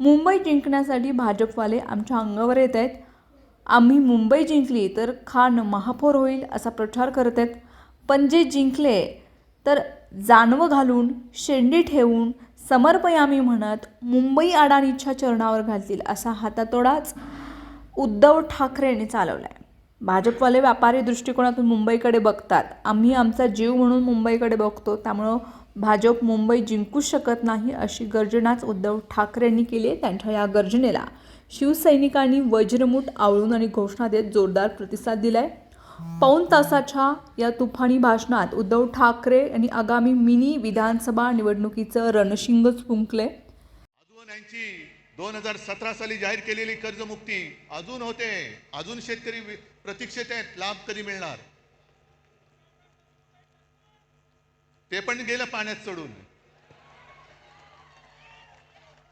मुंबई जिंकण्यासाठी भाजपवाले आमच्या अंगावर येत आहेत. आम्ही मुंबई जिंकली तर खान महापौर होईल असा प्रचार करत आहेत. पण जे जिंकले तर जानवं घालून शेंडी ठेवून समर्पयामी म्हणत मुंबई अडाणीच्या चरणावर घालतील असा हातातोडाच उद्धव ठाकरेंनी चालवला आहे भाजपवाले व्यापारी दृष्टिकोनातून मुंबईकडे बघतात. आम्ही आमचा जीव म्हणून मुंबईकडे बघतो. त्यामुळं भाजप मुंबई जिंकूच शकत नाही अशी गर्जनाच उद्धव ठाकरेंनी केली आहे त्यांच्या या गर्जनेला. शिवसैनिकांनी वज्रमूठ आवळून आणि घोषणा देत जोरदार प्रतिसाद दिलाय. पाऊण तासाच्या या तुफानी भाषणात उद्धव ठाकरे यांनी आगामी मिनी विधानसभा निवडणुकीचं रणशिंगच फुंकले अजून यांची दोन हजार सतरा साली जाहीर केलेली कर्जमुक्ती अजून होते अजून शेतकरी प्रतीक्षेत आहेत लाभ कधी मिळणार? ते पण गेलं पाण्यात चढून.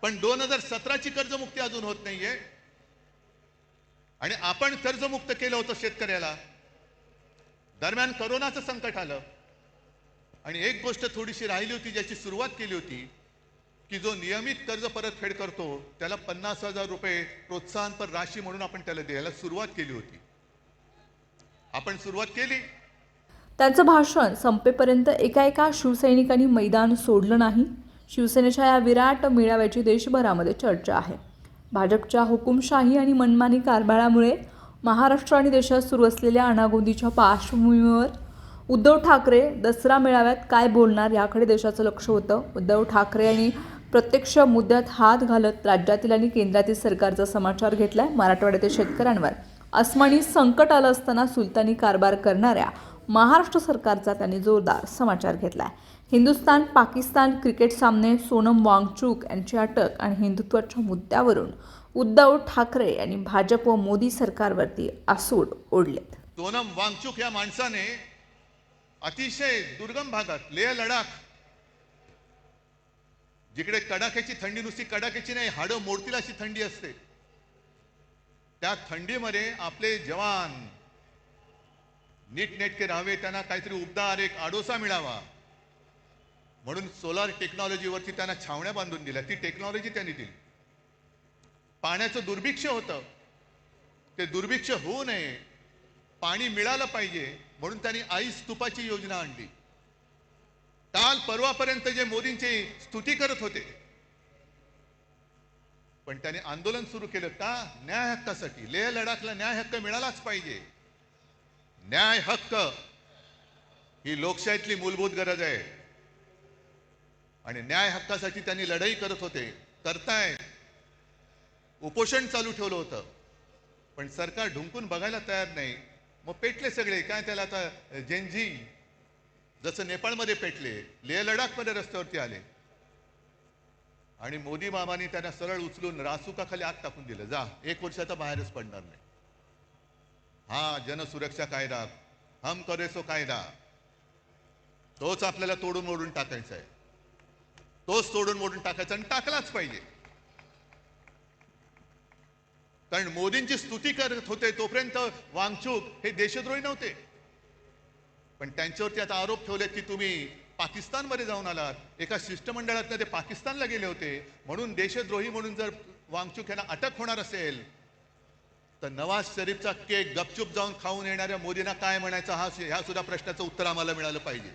पण दोन हजार सतराची कर्जमुक्ती अजून होत नाहीये. आणि आपण कर्जमुक्त केलं होतं शेतकऱ्याला. दरम्यान करोनाचं संकट आलं. आणि एक गोष्ट थोडीशी राहिली होती ज्याची सुरुवात केली होती की जो नियमित कर्ज परतफेड करतो त्याला पन्नास हजार रुपये प्रोत्साहनपर राशी म्हणून आपण त्याला द्यायला सुरुवात केली होती. आपण सुरुवात केली त्यांचं भाषण संपेपर्यंत एका एका शिवसैनिकांनी मैदान सोडलं नाही. शिवसेनेच्या या विराट मेळाव्याची देशभरामध्ये चर्चा आहे. भाजपच्या हुकुमशाही आणि मनमानी कारभारामुळे महाराष्ट्र आणि देशात सुरू असलेल्या अनागोंदीच्या पार्श्वभूमीवर उद्धव ठाकरे दसरा मेळाव्यात काय बोलणार याकडे देशाचं लक्ष होतं. उद्धव ठाकरे यांनी प्रत्यक्ष मुद्द्यात हात घालत राज्यातील आणि केंद्रातील सरकारचा समाचार घेतला आहे मराठवाड्यातील शेतकऱ्यांवर. अस्मानी संकट आलं असताना सुलतानी कारभार करणाऱ्या महाराष्ट्र सरकारचा त्यांनी जोरदार समाचार घेतला आहे हिंदुस्थान पाकिस्तान क्रिकेट सामने सोनम वांगचूक यांची अटक आणि हिंदुत्वाच्या मुद्द्यावरून उद्धव ठाकरे यांनी भाजप व मोदी सरकारवरती आसूड ओढलेत. सोनम वांगचूक या माणसाने अतिशय दुर्गम भागात लेह लडाख जिकडे कडाक्याची थंडी नुसती कडाक्याची नाही हाडं मोडतील अशी थंडी असते. त्या थंडीमध्ये आपले जवान नीटनेटके राहावे त्यांना काहीतरी उबदार एक आडोसा मिळावा. म्हणून सोलार टेक्नॉलॉजीवरती त्यांना छावण्या बांधून दिल्या. ती टेक्नॉलॉजी त्यांनी दिली. पाण्याचं दुर्भिक्ष होतं. ते दुर्भिक्ष होऊ नये. पाणी मिळालं पाहिजे. म्हणून त्यांनी आई स्तूपाची योजना आणली. काल परवापर्यंत जे मोदींची स्तुती करत होते. पण त्याने आंदोलन सुरू केलं. का? न्याय हक्कासाठी. लेह लडाखला न्याय हक्क मिळालाच पाहिजे. न्याय हक्क ही लोकशाहीतली मूलभूत गरज आहे. आणि न्याय हक्कासाठी त्यांनी लढाई करत होते करताय. उपोषण चालू ठेवलं होतं. पण सरकार ढुंकून बघायला तयार नाही. मग पेटले सगळे. काय त्याला आता जेनजी जसं नेपाळमध्ये पेटले लेह लडाखमध्ये रस्त्यावरती आले. आणि मोदी मामानी त्यांना सरळ उचलून रासुकाखाली आग टाकून दिलं. जा एक वर्षाचा बाहेरच पडणार नाही. हा जनसुरक्षा कायदा हम करेसो कायदा. तोच आपल्याला तोडून मोडून टाकायचा आहे. तोच तोडून मोडून टाकायचा आणि टाकलाच पाहिजे. कारण मोदींची स्तुती करत होते तोपर्यंत वांगचूक हे देशद्रोही नव्हते. पण त्यांच्यावरती आता आरोप ठेवले की तुम्ही पाकिस्तानमध्ये जाऊन आलात. एका शिष्टमंडळात ते पाकिस्तानला गेले होते. म्हणून देशद्रोही म्हणून जर वांगचूक यांना अटक होणार असेल तर नवाज शरीफचा केक गपचूप जाऊन खाऊन येणाऱ्या मोदींना काय म्हणायचं हा ह्या सुद्धा प्रश्नाचं उत्तर आम्हाला मिळालं पाहिजे.